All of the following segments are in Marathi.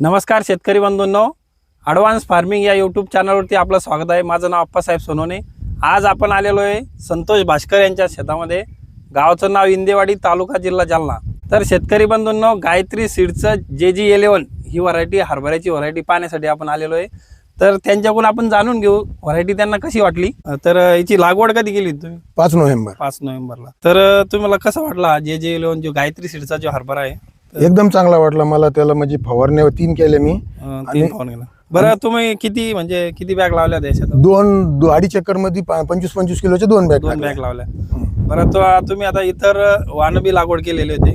नमस्कार शेतकरी बंधूंनो. ॲडव्हान्स फार्मिंग या यूट्यूब चॅनलवरती आपलं स्वागत आहे. माझं नाव अप्पासाहेब सोनवणे. आज आपण आलेलो आहे संतोष भास्कर यांच्या शेतामध्ये. गावाचं नाव इंदेवाडी तालुका जिल्हा जालना. तर शेतकरी बंधूंनो गायत्री सीडचं जे जी इलेवन ही व्हरायटी हरभऱ्याची व्हरायटी पाहण्यासाठी आपण आलेलो आहे. तर त्यांच्याकडून आपण जाणून घेऊ व्हरायटी त्यांना कशी वाटली? तर याची लागवड कधी केली तुम्ही? पाच नोव्हेंबर. पाच नोव्हेंबरला. तर तुम्हाला कसा वाटला जे जे इलेवन जो गायत्री सीडचा जो हरभरा आहे? एकदम चांगला वाटला मला त्याला म्हणजे फवारण्या तीन केल्या मी. अं, तीन फवारणीला बरं तुम्ही किती म्हणजे किती बॅग लावल्या देशात? दोन दो- अडीच एकरमध्ये पंचवीस पंचवीस किलोचे दोन बॅग दोन बॅग लावल्या. बरं तो तुम्ही आता इतर वाहनं बी लागवड केलेली होती.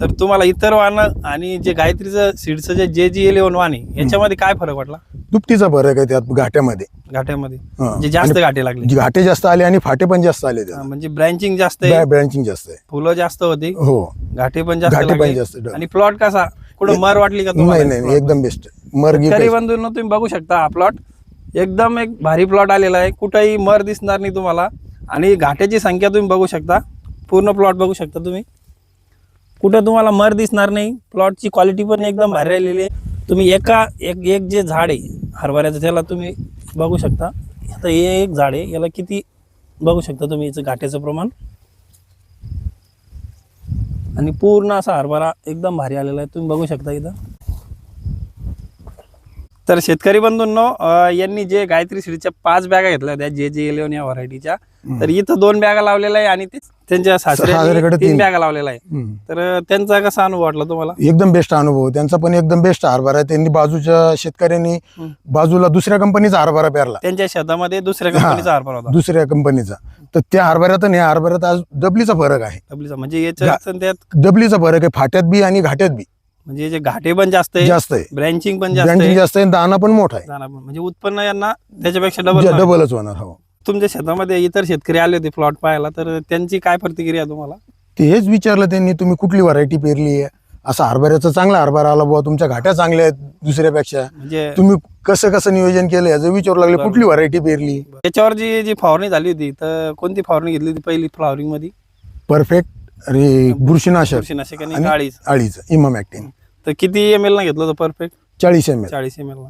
तर तुम्हाला इतर वाहनं आणि जे गायत्रीचं सीडचं जे जे जी इलेव्हन वाहन आहे याच्यामध्ये काय फरक वाटला? दुपटीचा फरक आहे त्यात घाट्यामध्ये. घाट्यामध्ये. हा. जे जास्त घाटे लागले. जी घाटे जास्त आले आणि फाटे पण जास्त आले हा, म्हणजे ब्रँचिंग जास्त आहे. ब्रँचिंग जास्त आहे. फुलं जास्त होती. हो. घाटे पण जास्त घाटे पण लागले. जास्त. आणि प्लॉट कसा? कुठं मर वाटली का नाही तुम्हाला? नाही नाही, एकदम बेस्ट मर्गी तरी बंधूंनो तुम्ही बघू शकता हा प्लॉट एकदम एक भारी प्लॉट आलेला आहे. कुठंही मर दिसणार नाही तुम्हाला. आणि घाट्याची संख्या तुम्ही बघू शकता. पूर्ण प्लॉट बघू शकता तुम्ही. कुठं तुम्हाला मर दिसणार नाही. प्लॉटची क्वालिटी पण एकदम भारी राहिलेली आहे. तुम्ही एका एक एक जे झाड आहे हरभऱ्याचं त्याला तुम्ही बघू शकता. आता हे एक झाड आहे. याला किती बघू शकता तुम्ही याचं घाट्याचं प्रमाण? आणि पूर्ण असा हरभरा एकदम भारी आलेला आहे. तुम्ही बघू शकता इथं. तर शेतकरी बंधूंनो अं, यांनी जे गायत्री श्रीच्या पाच बॅगा घेतल्या होत्या जे जे इलेव्हन या व्हरायटीच्या तर इथं दोन बॅगा लावलेल्या आहे आणि ते त्यांच्या सासऱ्याकडे तीन तीन. बॅगा लावलेल्या आहे तर त्यांचा कसा अनुभव वाटला तुम्हाला? एकदम बेस्ट अनुभव. त्यांचा पण एकदम बेस्ट हरभरा आहे. त्यांनी बाजूच्या शेतकऱ्यांनी हम्म. बाजूला दुसऱ्या कंपनीचा हरभरा पेरला. त्यांच्या शेतामध्ये दुसऱ्या कंपनीचा हरभरा होता. दुसऱ्या कंपनीचा. तर त्या हरभऱ्यात आणि ह्या हरभऱ्यात आज डबलीचा फरक आहे. डबलीचा म्हणजे याच्यात आणि त्यात डबलीचा फरक आहे फाट्यात बी आणि घाट्यात बी. म्हणजे जे घाटे पण जास्त आहे जास्त आहे. ब्रँचिंग पण जास्त ब्रँचिंग आहे. जास्त आहे दाना पण मोठा आहे. पण. म्हणजे उत्पन्न यांना त्याच्यापेक्षा डबल डबलच होणार. हो. तुमच्या शेतामध्ये इतर शेतकरी आले होते प्लॉट पाहायला तर त्यांची काय प्रतिक्रिया तुम्हाला? ते हेच विचारलं त्यांनी तुम्ही कुठली व्हरायटी पेरली आहे? असा हरभऱ्याचा चांगला हरभरा आला बुवा तुमच्या घाट्या चांगल्या आहेत दुसऱ्यापेक्षा. म्हणजे तुम्ही कसं कसं नियोजन केलं याचं विचारू लागले कुठली व्हरायटी पेरली? त्याच्यावर जी जी फवारणी झाली होती तर कोणती फवारणी घेतली होती पहिली फ्लॉवरिंगमध्ये परफेक्ट अरे बुरशीनाशक. बुरशीनाशक आणि आणि काळीच अळीच इमाम ऍक्टिन तर किती एम एल ना घेतलं होतं परफेक्ट चाळीस एम एल चाळीस एम एल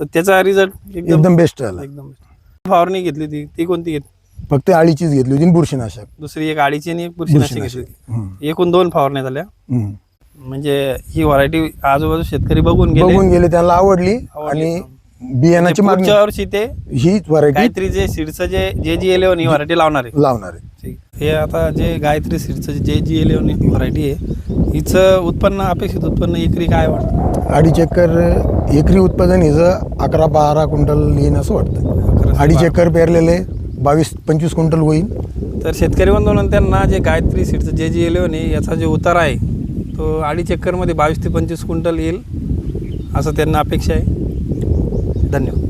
तर त्याचा रिझल्ट एकदम एकदम बेस्ट झाला एकदम फवारणी घेतली होती. ती कोणती घेतली? फक्त अळीचीच घेतली होती आणि बुरशीनाशक. दुसरी एक आडीची आणि एक बुरशीनाशक घेतली बुरशीनाशक. हम्म. होती एकूण दोन फवारण्या झाल्या. हम्म. म्हणजे ही व्हरायटी आजूबाजू शेतकरी बघून गेले. बघून गेले त्यांना आवडली आणि बियाणाची मागणी पुढच्या वर्षी ते ही व्हरायटी गायत्री जे सीडचं जे जे जी इलेव्हन ही व्हरायटी लावणार आहे. लावणार आहे. हे आता जे गायत्री सीडचं जे जी इलेव्हन व्हरायटी आहे हिचं उत्पन्न अपेक्षित उत्पन्न एकरी काय वाटतं? अडीच एकर एकरी उत्पादन हिचं अकरा बारा क्विंटल येईन असं वाटतं. अडीच एकर पेरलेले बावीस पंचवीस क्विंटल होईल तर शेतकरी बंधूंना त्यांना जे गायत्री सीडचं जे जी इलेव्हन आहे याचा जो उतार आहे तो अडीच एकरमध्ये बावीस ते पंचवीस क्विंटल येईल असं त्यांना अपेक्षा आहे. धन्यवाद.